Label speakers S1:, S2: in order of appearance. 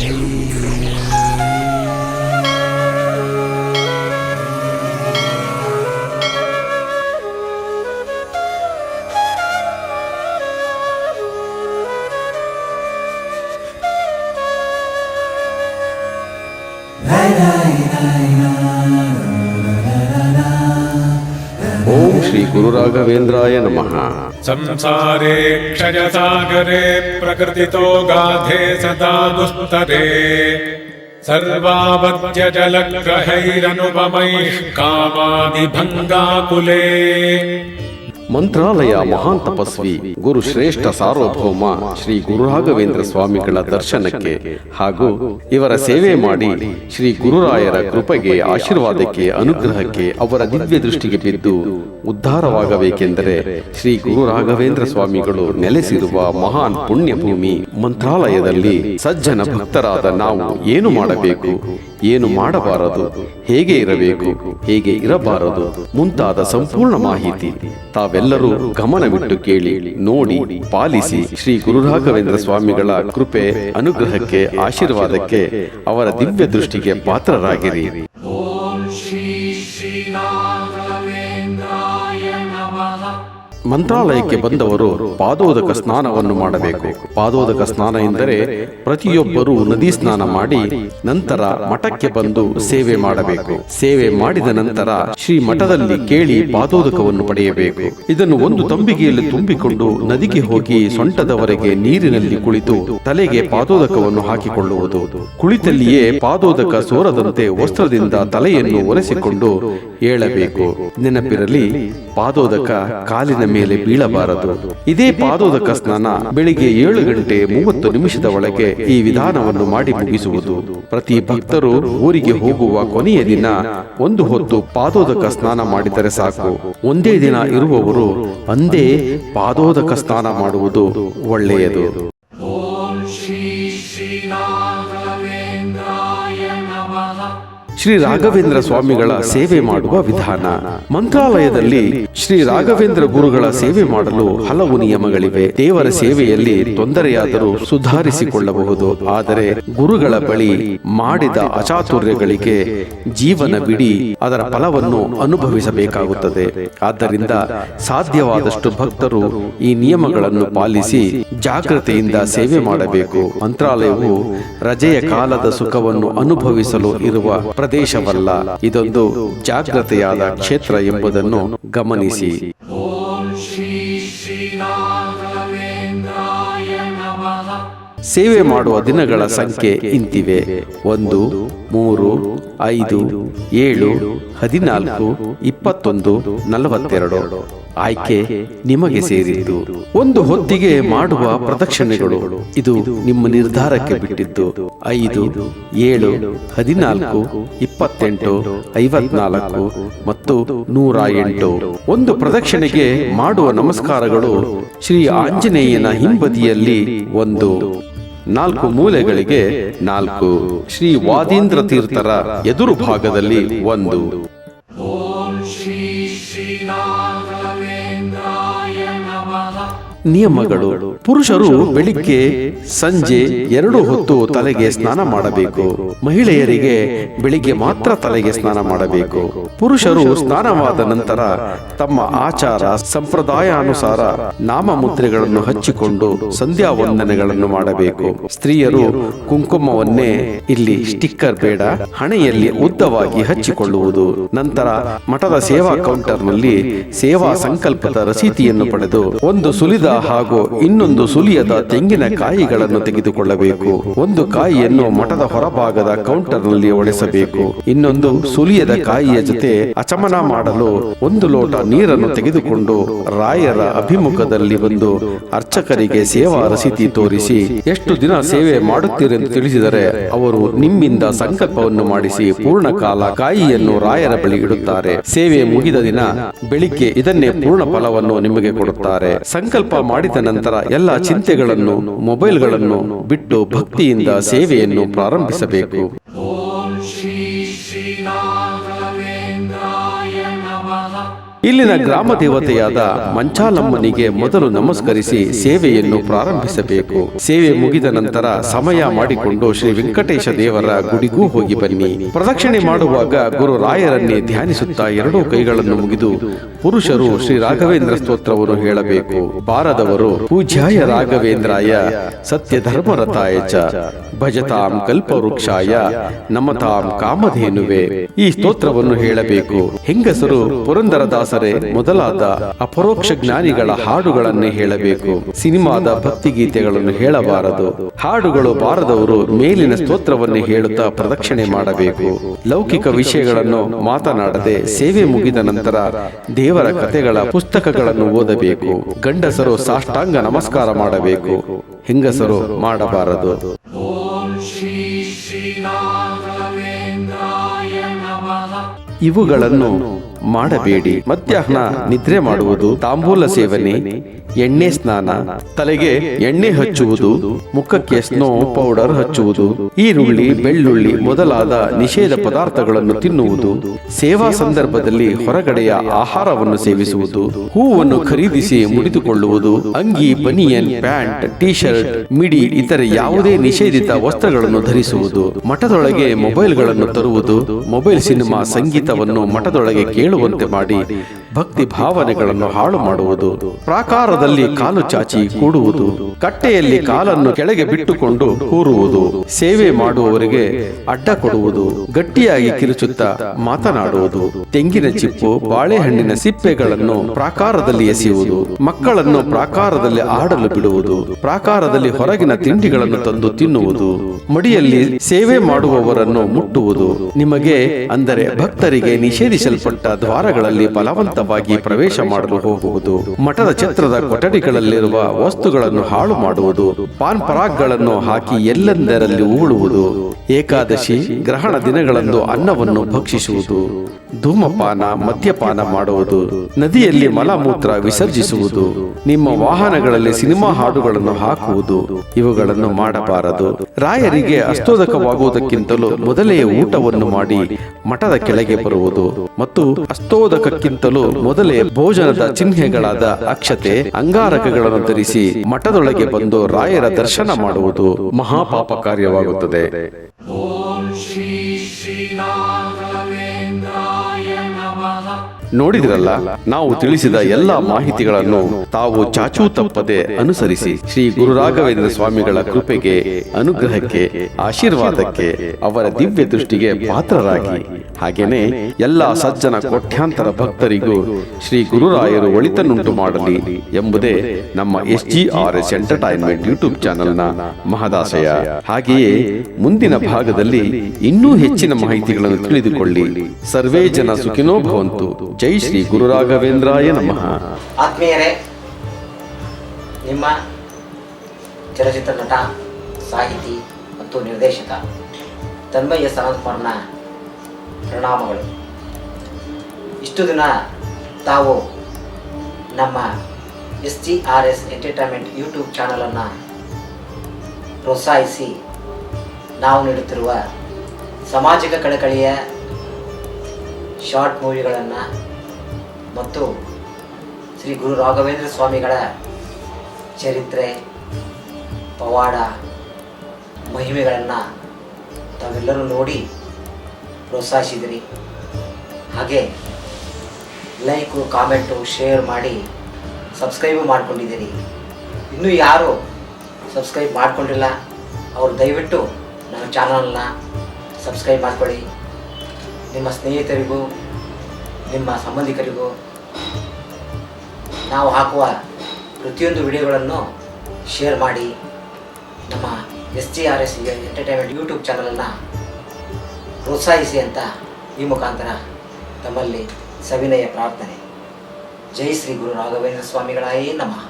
S1: Bye. Shri Guru రాఘవేంద్రాయ
S2: నమ. సంసారే క్షయసాగరే ప్రకృతితో గాధే సదా దుస్తరే सर्वावत्यजलग्रहैरनुपमैः कामादिभङ्गाकुले
S1: ಮಂತ್ರಾಲಯ ಮಹಾನ್ ತಪಸ್ವಿ ಗುರು ಶ್ರೇಷ್ಠ ಸಾರ್ವಭೌಮ ಶ್ರೀ ಗುರು ರಾಘವೇಂದ್ರ ಸ್ವಾಮಿಗಳ ದರ್ಶನಕ್ಕೆ ಹಾಗೂ ಇವರ ಸೇವೆ ಮಾಡಿ ಶ್ರೀ ಗುರುರಾಯರ ಕೃಪೆಗೆ ಆಶೀರ್ವಾದಕ್ಕೆ ಅನುಗ್ರಹಕ್ಕೆ ಅವರ ದಿವ್ಯ ದೃಷ್ಟಿಗೆ ಬಿದ್ದು ಉದ್ಧಾರವಾಗಬೇಕೆಂದರೆ ಶ್ರೀ ಗುರು ರಾಘವೇಂದ್ರ ಸ್ವಾಮಿಗಳು ನೆಲೆಸಿರುವ ಮಹಾನ್ ಪುಣ್ಯಭೂಮಿ ಮಂತ್ರಾಲಯದಲ್ಲಿ ಸಜ್ಜನ ಭಕ್ತರಾದ ನಾವು ಏನು ಮಾಡಬೇಕು? ಏನು ಮಾಡಬಾರದು? ಹೇಗೆ ಇರಬೇಕು? ಹೇಗೆ ಇರಬಾರದು? ಮುಂತಾದ ಸಂಪೂರ್ಣ ಮಾಹಿತಿ ತಾವೆಲ್ಲರೂ ಗಮನವಿಟ್ಟು ಕೇಳಿ ನೋಡಿ ಪಾಲಿಸಿ ಶ್ರೀ ಗುರುರಾಘವೇಂದ್ರ ಸ್ವಾಮಿಗಳ ಕೃಪೆ ಅನುಗ್ರಹಕ್ಕೆ ಆಶೀರ್ವಾದಕ್ಕೆ ಅವರ ದಿವ್ಯ ದೃಷ್ಟಿಗೆ ಪಾತ್ರರಾಗಿರಿ. ಮಂತ್ರಾಲಯಕ್ಕೆ ಬಂದವರು ಪಾದೋದಕ ಸ್ನಾನವನ್ನು ಮಾಡಬೇಕು. ಪಾದೋದಕ ಸ್ನಾನ ಎಂದರೆ ಪ್ರತಿಯೊಬ್ಬರೂ ನದಿ ಸ್ನಾನ ಮಾಡಿ ನಂತರ ಮಠಕ್ಕೆ ಬಂದು ಸೇವೆ ಮಾಡಬೇಕು. ಸೇವೆ ಮಾಡಿದ ನಂತರ ಶ್ರೀ ಮಠದಲ್ಲಿ ಕೇಳಿ ಪಾದೋದಕವನ್ನು ಪಡೆಯಬೇಕು. ಇದನ್ನು ಒಂದು ತಂಬಿಗೆಯಲ್ಲಿ ತುಂಬಿಕೊಂಡು ನದಿಗೆ ಹೋಗಿ ಸೊಂಟದವರೆಗೆ ನೀರಿನಲ್ಲಿ ಕುಳಿತು ತಲೆಗೆ ಪಾದೋದಕವನ್ನು ಹಾಕಿಕೊಳ್ಳುವುದು. ಕುಳಿತಲ್ಲಿಯೇ ಪಾದೋದಕ ಸೋರದಂತೆ ವಸ್ತ್ರದಿಂದ ತಲೆಯನ್ನು ಒರೆಸಿಕೊಂಡು ಏಳಬೇಕು. ನೆನಪಿರಲಿ ಪಾದೋದಕ ಕಾಲಿನ ಮೇಲೆ ಬೀಳಬಾರದು. ಇದೇ ಪಾದೋದಕ ಸ್ನಾನ ಬೆಳಿಗ್ಗೆ ಏಳು ಗಂಟೆ ಮೂವತ್ತು ನಿಮಿಷದ ಒಳಗೆ ಈ ವಿಧಾನವನ್ನು ಮಾಡಿ ಮುಗಿಸುವುದು. ಪ್ರತಿ ಭಕ್ತರು ಊರಿಗೆ ಹೋಗುವ ಕೊನೆಯ ದಿನ ಒಂದು ಹೊತ್ತು ಪಾದೋದಕ ಸ್ನಾನ ಮಾಡಿದರೆ ಸಾಕು. ಒಂದೇ ದಿನ ಇರುವವರು ಅಂದೇ ಪಾದೋದಕ ಸ್ನಾನ ಮಾಡುವುದು ಒಳ್ಳೆಯದು. ಶ್ರೀ ರಾಘವೇಂದ್ರ ಸ್ವಾಮಿಗಳ ಸೇವೆ ಮಾಡುವ ವಿಧಾನ. ಮಂತ್ರಾಲಯದಲ್ಲಿ ಶ್ರೀ ರಾಘವೇಂದ್ರ ಗುರುಗಳ ಸೇವೆ ಮಾಡಲು ಹಲವು ನಿಯಮಗಳಿವೆ. ದೇವರ ಸೇವೆಯಲ್ಲಿ ತೊಂದರೆಯಾದರೂ ಸುಧಾರಿಸಿಕೊಳ್ಳಬಹುದು. ಆದರೆ ಗುರುಗಳ ಬಳಿ ಮಾಡಿದ ಅಚಾತುರ್ಯಗಳಿಗೆ ಜೀವನ ಬಿಡಿ ಅದರ ಫಲವನ್ನು ಅನುಭವಿಸಬೇಕಾಗುತ್ತದೆ. ಆದ್ದರಿಂದ ಸಾಧ್ಯವಾದಷ್ಟು ಭಕ್ತರು ಈ ನಿಯಮಗಳನ್ನು ಪಾಲಿಸಿ ಜಾಗ್ರತೆಯಿಂದ ಸೇವೆ ಮಾಡಬೇಕು. ಮಂತ್ರಾಲಯವು ರಜೆಯ ಕಾಲದ ಸುಖವನ್ನು ಅನುಭವಿಸಲು ಇರುವ ಪ್ರದೇಶವಲ್ಲ. ಇದೊಂದು ಜಾಗ್ರತೆಯಾದ ಕ್ಷೇತ್ರ ಎಂಬುದನ್ನು ಗಮನಿಸಿ. ಸೇವೆ ಮಾಡುವ ದಿನಗಳ ಸಂಖ್ಯೆ ಇಂತಿವೆ. ಒಂದು, ಮೂರು, ಐದು, ಏಳು, ಹದಿನಾಲ್ಕು, ಇಪ್ಪತ್ತೊಂದು, ನಲವತ್ತೆರಡು. ಆಯ್ಕೆ ನಿಮಗೆ ಸೇರಿದ್ದು. ಒಂದು ಹೊತ್ತಿಗೆ ಮಾಡುವ ಪ್ರದಕ್ಷಿಣೆಗಳು. ಇದು ನಿಮ್ಮ ನಿರ್ಧಾರಕ್ಕೆ ಬಿಟ್ಟಿದ್ದು. ಐದು ಏಳು ಹದಿನಾಲ್ಕು ಇಪ್ಪತ್ತೆಂಟು ಐವತ್ನಾಲ್ಕು ಮತ್ತು ನೂರ ಎಂಟು. ಒಂದು ಪ್ರದಕ್ಷಿಣೆಗೆ ಮಾಡುವ ನಮಸ್ಕಾರಗಳು ಶ್ರೀ ಆಂಜನೇಯನ ಹಿಂಬದಿಯಲ್ಲಿ ಒಂದು. ನಾಲ್ಕು ಮೂಲೆಗಳಿಗೆ ನಾಲ್ಕು. ಶ್ರೀ ವಾದೀಂದ್ರ ತೀರ್ಥರ ಎದುರು ಭಾಗದಲ್ಲಿ ಒಂದು. ನಿಯಮಗಳು. ಪುರುಷರು ಬೆಳಿಗ್ಗೆ ಸಂಜೆ ಎರಡು ಹೊತ್ತು ತಲೆಗೆ ಸ್ನಾನ ಮಾಡಬೇಕು. ಮಹಿಳೆಯರಿಗೆ ಬೆಳಿಗ್ಗೆ ಮಾತ್ರ ತಲೆಗೆ ಸ್ನಾನ ಮಾಡಬೇಕು. ಪುರುಷರು ಸ್ನಾನವಾದ ನಂತರ ತಮ್ಮ ಆಚಾರ ಸಂಪ್ರದಾಯಾನುಸಾರ ನಾಮಮುದ್ರೆಗಳನ್ನು ಹಚ್ಚಿಕೊಂಡು ಸಂಧ್ಯಾ ವಂದನೆಗಳನ್ನು ಮಾಡಬೇಕು. ಸ್ತ್ರೀಯರು ಕುಂಕುಮವನ್ನೇ ಇಲ್ಲಿ ಸ್ಟಿಕ್ಕರ್ ಬೇಡ ಹಣೆಯಲ್ಲಿ ಉದ್ದವಾಗಿ ಹಚ್ಚಿಕೊಳ್ಳುವುದು. ನಂತರ ಮಠದ ಸೇವಾ ಕೌಂಟರ್ನಲ್ಲಿ ಸೇವಾ ಸಂಕಲ್ಪದ ರಸೀತಿಯನ್ನು ಪಡೆದು ಒಂದು ಸುಲಿದ ಹಾಗೂ ಇನ್ನೊಂದು ಸುಲಿಯದ ತೆಂಗಿನ ಕಾಯಿಗಳನ್ನು ತೆಗೆದುಕೊಳ್ಳಬೇಕು. ಒಂದು ಕಾಯಿಯನ್ನು ಮಠದ ಹೊರಭಾಗದ ಕೌಂಟರ್ನಲ್ಲಿ ಒಡೆಸಬೇಕು. ಇನ್ನೊಂದು ಸುಲಿಯದ ಕಾಯಿಯ ಜೊತೆ ಅಚಮನ ಮಾಡಲು ಒಂದು ಲೋಟ ನೀರನ್ನು ತೆಗೆದುಕೊಂಡು ರಾಯರ ಅಭಿಮುಖದಲ್ಲಿ ಬಂದು ಅರ್ಚಕರಿಗೆ ಸೇವಾ ರಸೀತಿ ತೋರಿಸಿ ಎಷ್ಟು ದಿನ ಸೇವೆ ಮಾಡುತ್ತೀರೆಂದು ತಿಳಿಸಿದರೆ ಅವರು ನಿಮ್ಮಿಂದ ಸಂಕಲ್ಪವನ್ನು ಮಾಡಿಸಿ ಪೂರ್ಣ ಕಾಲ ಕಾಯಿಯನ್ನು ರಾಯರ ಬಳಿ ಇಡುತ್ತಾರೆ. ಸೇವೆ ಮುಗಿದ ದಿನ ಬೆಳಿಗ್ಗೆ ಇದನ್ನೇ ಪೂರ್ಣ ಫಲವನ್ನು ನಿಮಗೆ ಕೊಡುತ್ತಾರೆ. ಸಂಕಲ್ಪ ಮಾಡಿದ ನಂತರ ಎಲ್ಲ ಚಿಂತೆಗಳನ್ನು ಮೊಬೈಲ್ಗಳನ್ನು ಬಿಟ್ಟು ಭಕ್ತಿಯಿಂದ ಸೇವೆಯನ್ನು ಪ್ರಾರಂಭಿಸಬೇಕು. ಇಲ್ಲಿನ ಗ್ರಾಮ ದೇವತೆಯಾದ ಮಂಚಾಲಮ್ಮನಿಗೆ ಮೊದಲು ನಮಸ್ಕರಿಸಿ ಸೇವೆಯನ್ನು ಪ್ರಾರಂಭಿಸಬೇಕು. ಸೇವೆ ಮುಗಿದ ನಂತರ ಸಮಯ ಮಾಡಿಕೊಂಡು ಶ್ರೀ ವೆಂಕಟೇಶ ದೇವರ ಗುಡಿಗೂ ಹೋಗಿ ಬನ್ನಿ. ಪ್ರದಕ್ಷಿಣೆ ಮಾಡುವಾಗ ಗುರು ರಾಯರನ್ನೇ ಧ್ಯಾನಿಸುತ್ತಾ ಎರಡೂ ಕೈಗಳನ್ನು ಮುಗಿದು ಪುರುಷರು ಶ್ರೀ ರಾಘವೇಂದ್ರ ಸ್ತೋತ್ರವನ್ನು ಹೇಳಬೇಕು. ಬಾರದವರು ಪೂಜ್ಯಾಯ ರಾಘವೇಂದ್ರಾಯ ಸತ್ಯ ಧರ್ಮರತಾಯ ಚ. ಭಜತಾಂ ಕಲ್ಪವೃಕ್ಷಾಯ ನಮತಾಂ ಕಾಮಧೇನುವೆ. ಈ ಸ್ತೋತ್ರವನ್ನು ಹೇಳಬೇಕು. ಹೆಂಗಸರು ಪುರಂದರದಾಸರೇ ಮೊದಲಾದ ಅಪರೋಕ್ಷ ಜ್ಞಾನಿಗಳ ಹಾಡುಗಳನ್ನೇ ಹೇಳಬೇಕು. ಸಿನಿಮಾದ ಭಕ್ತಿ ಗೀತೆಗಳನ್ನು ಹೇಳಬಾರದು. ಹಾಡುಗಳು ಬಾರದವರು ಮೇಲಿನ ಸ್ತೋತ್ರವನ್ನೇ ಹೇಳುತ್ತಾ ಪ್ರದಕ್ಷಿಣೆ ಮಾಡಬೇಕು. ಲೌಕಿಕ ವಿಷಯಗಳನ್ನು ಮಾತನಾಡದೆ ಸೇವೆ ಮುಗಿದ ನಂತರ ದೇವರ ಕಥೆಗಳ ಪುಸ್ತಕಗಳನ್ನು ಓದಬೇಕು. ಗಂಡಸರು ಸಾಷ್ಟಾಂಗ ನಮಸ್ಕಾರ ಮಾಡಬೇಕು. ಹೆಂಗಸರು ಮಾಡಬಾರದು. ಇವುಗಳನ್ನು ಮಾಡಬೇಡಿ. ಮಧ್ಯಾಹ್ನ ನಿದ್ರೆ ಮಾಡುವುದು ತಾಂಬೂಲ ಸೇವನೆ. ಎಣ್ಣೆ ಸ್ನಾನ. ತಲೆಗೆ ಎಣ್ಣೆ ಹಚ್ಚುವುದು. ಮುಖಕ್ಕೆ ಸ್ನೋ ಪೌಡರ್ ಹಚ್ಚುವುದು. ಈರುಳ್ಳಿ, ಬೆಳ್ಳುಳ್ಳಿ ಮೊದಲಾದ ನಿಷೇಧ ಪದಾರ್ಥಗಳನ್ನು ತಿನ್ನುವುದು. ಸೇವಾ ಸಂದರ್ಭದಲ್ಲಿ ಹೊರಗಡೆಯ ಆಹಾರವನ್ನು ಸೇವಿಸುವುದು. ಹೂವನ್ನು ಖರೀದಿಸಿ ಮುಡಿದುಕೊಳ್ಳುವುದು. ಅಂಗಿ, ಬನಿಯನ್, ಪ್ಯಾಂಟ್ ಟಿ ಶರ್ಟ್ ಮಿಡಿ, ಇತರೆ ಯಾವುದೇ ನಿಷೇಧಿತ ವಸ್ತ್ರಗಳನ್ನು ಧರಿಸುವುದು. ಮಠದೊಳಗೆ ಮೊಬೈಲ್ಗಳನ್ನು ತರುವುದು. ಮೊಬೈಲ್ ಸಿನಿಮಾ ಸಂಗೀತವನ್ನು ಮಠದೊಳಗೆ ಕೇಳುವಂತೆ ಮಾಡಿ ಭಕ್ತಿ ಭಾವನೆಗಳನ್ನು ಹಾಳು ಮಾಡುವುದು, ಪ್ರಾಕಾರದಲ್ಲಿ ಕಾಲು ಚಾಚಿ ಕೂಡುವುದು, ಕಟ್ಟೆಯಲ್ಲಿ ಕಾಲನ್ನು ಕೆಳಗೆ ಬಿಟ್ಟುಕೊಂಡು ಕೂರುವುದು, ಸೇವೆ ಮಾಡುವವರಿಗೆ ಅಡ್ಡ ಕೊಡುವುದು, ಗಟ್ಟಿಯಾಗಿ ಕಿರುಚುತ್ತಾ ಮಾತನಾಡುವುದು, ತೆಂಗಿನ ಚಿಪ್ಪು, ಬಾಳೆಹಣ್ಣಿನ ಸಿಪ್ಪೆಗಳನ್ನು ಪ್ರಾಕಾರದಲ್ಲಿ ಎಸೆಯುವುದು, ಮಕ್ಕಳನ್ನು ಪ್ರಾಕಾರದಲ್ಲಿ ಆಡಲು ಬಿಡುವುದು, ಪ್ರಾಕಾರದಲ್ಲಿ ಹೊರಗಿನ ತಿಂಡಿಗಳನ್ನು ತಂದು ತಿನ್ನುವುದು, ಮಡಿಯಲ್ಲಿ ಸೇವೆ ಮಾಡುವವರನ್ನು ಮುಟ್ಟುವುದು, ನಿಮಗೆ ಅಂದರೆ ಭಕ್ತರಿಗೆ ನಿಷೇಧಿಸಲ್ಪಟ್ಟ ದ್ವಾರಗಳಲ್ಲಿ ಬಲವಂತವಾಗಿ ಪ್ರವೇಶ ಮಾಡಲು ಹೋಗುವುದು, ಮಠದ ಛತ್ರದ ಕೊಠಡಿಗಳಲ್ಲಿರುವ ವಸ್ತುಗಳನ್ನು ಹಾಳು ಮಾಡುವುದು ಪಾನ್ ಪರಾಗ್ಗಳನ್ನು ಹಾಕಿ ಎಲ್ಲೆಂದರಲ್ಲಿ ಉಗುಳುವುದು, ಏಕಾದಶಿ, ಗ್ರಹಣ ದಿನಗಳಂದು ಅನ್ನವನ್ನು ಭಕ್ಷಿಸುವುದು. ಧೂಮಪಾನ, ಮದ್ಯಪಾನ ಮಾಡುವುದು, ನದಿಯಲ್ಲಿ ಮಲಮೂತ್ರ ವಿಸರ್ಜಿಸುವುದು, ನಿಮ್ಮ ವಾಹನಗಳಲ್ಲಿ ಸಿನಿಮಾ ಹಾಡುಗಳನ್ನು ಹಾಕುವುದು, ಇವುಗಳನ್ನು ಮಾಡಬಾರದು. ರಾಯರಿಗೆ ಅಸ್ತೋದಕವಾಗುವುದಕ್ಕಿಂತಲೂ ಮೊದಲೇ ಊಟವನ್ನು ಮಾಡಿ ಮಠದ ಕೆಳಗೆ ಬರುವುದು ಮತ್ತು ಅಸ್ತೋದಕಕ್ಕಿಂತಲೂ ಮೊದಲೇ ಭೋಜನದ ಚಿಹ್ನೆಗಳಾದ ಅಕ್ಷತೆ, ಅಂಗಾರಕಗಳನ್ನು ಧರಿಸಿ ಮಠದೊಳಗೆ ಬಂದು ರಾಯರ ದರ್ಶನ ಮಾಡುವುದು ಮಹಾಪಾಪ ಕಾರ್ಯವಾಗುತ್ತದೆ ನೋಡಿದ್ರಲ್ಲ? ನಾವು ತಿಳಿಸಿದ ಎಲ್ಲಾ ಮಾಹಿತಿಗಳನ್ನು ತಾವು ಚಾಚೂ ತಪ್ಪದೆ ಅನುಸರಿಸಿ ಶ್ರೀ ಗುರು ರಾಘವೇಂದ್ರ ಸ್ವಾಮಿಗಳ ಕೃಪೆಗೆ ಅನುಗ್ರಹಕ್ಕೆ ಆಶೀರ್ವಾದಕ್ಕೆ ಅವರ ದಿವ್ಯ ದೃಷ್ಟಿಗೆ ಪಾತ್ರರಾಗಿ ಹಾಗೇನೆ ಎಲ್ಲ ಸಜ್ಜನ ಕೋಟ್ಯಾಂತರ ಭಕ್ತರಿಗೂ ಶ್ರೀ ಗುರುರಾಯರು ಒಳಿತನ್ನುಂಟು ಮಾಡಲಿ ಎಂಬುದೇ ನಮ್ಮ S G R S entertainment YouTube ಚಾನೆಲ್ನ ಮಹದಾಶಯ ಹಾಗೆಯೇ ಮುಂದಿನ ಭಾಗದಲ್ಲಿ ಇನ್ನೂ ಹೆಚ್ಚಿನ ಮಾಹಿತಿಗಳನ್ನು ತಿಳಿದುಕೊಳ್ಳಿ. ಸರ್ವೇ ಜನ ಸುಖಿನೋ ಭವಂತು. ಜೈ ಶ್ರೀ ಗುರುರಾಘವೇಂದ್ರಾಯ ನಮಃ.
S3: ಆತ್ಮೀಯರೇ ನಿಮ್ಮ ಚಲಚಿತ್ರ ನಟ ಸಾಹಿತಿ ಮತ್ತು ನಿರ್ದೇಶಕ ತನ್ಮಯ್ಯ ಸನತ್ಕುಮಾರ್ನ ಪ್ರಣಾಮಗಳು. ಇಷ್ಟು ದಿನ ತಾವು ನಮ್ಮ S G R S entertainment YouTube ಚಾನಲನ್ನು ಪ್ರೋತ್ಸಾಹಿಸಿ ನಾವು ನೀಡುತ್ತಿರುವ ಸಾಮಾಜಿಕ ಕಳಕಳಿಯ ಶಾರ್ಟ್ ಮೂವಿಗಳನ್ನು ಮತ್ತು ಶ್ರೀ ಗುರು ರಾಘವೇಂದ್ರ ಸ್ವಾಮಿಗಳ ಚರಿತ್ರೆ, ಪವಾಡ, ಮಹಿಮೆಗಳನ್ನು ತಾವೆಲ್ಲರೂ ನೋಡಿ ಪ್ರೋತ್ಸಾಹಿಸಿದಿರಿ. ಹಾಗೆ ಲೈಕು, ಕಾಮೆಂಟು, ಶೇರ್ ಮಾಡಿ ಸಬ್ಸ್ಕ್ರೈಬು ಮಾಡ್ಕೊಂಡಿದ್ದೀರಿ. ಇನ್ನೂ ಯಾರು ಸಬ್ಸ್ಕ್ರೈಬ್ ಮಾಡಿಕೊಂಡಿಲ್ಲ, ಅವರು ದಯವಿಟ್ಟು ನಮ್ಮ ಚಾನಲನ್ನ ಸಬ್ಸ್ಕ್ರೈಬ್ ಮಾಡ್ಕೊಳ್ಳಿ. ನಿಮ್ಮ ಸ್ನೇಹಿತರಿಗೂ, ನಿಮ್ಮ ಸಂಬಂಧಿಕರಿಗೂ ನಾವು ಹಾಕುವ ಪ್ರತಿಯೊಂದು ವಿಡಿಯೋಗಳನ್ನು ಶೇರ್ ಮಾಡಿ ನಮ್ಮ S G R S entertainment YouTube ಚಾನಲನ್ನು ಪ್ರೋತ್ಸಾಹಿಸಿ ಅಂತ ಈ ಮುಖಾಂತರ ತಮ್ಮಲ್ಲಿ ಸವಿನಯ ಪ್ರಾರ್ಥನೆ. ಜೈ ಶ್ರೀ ಗುರು ರಾಘವೇಂದ್ರ ಸ್ವಾಮಿಗಳಾಯೇ ನಮಃ.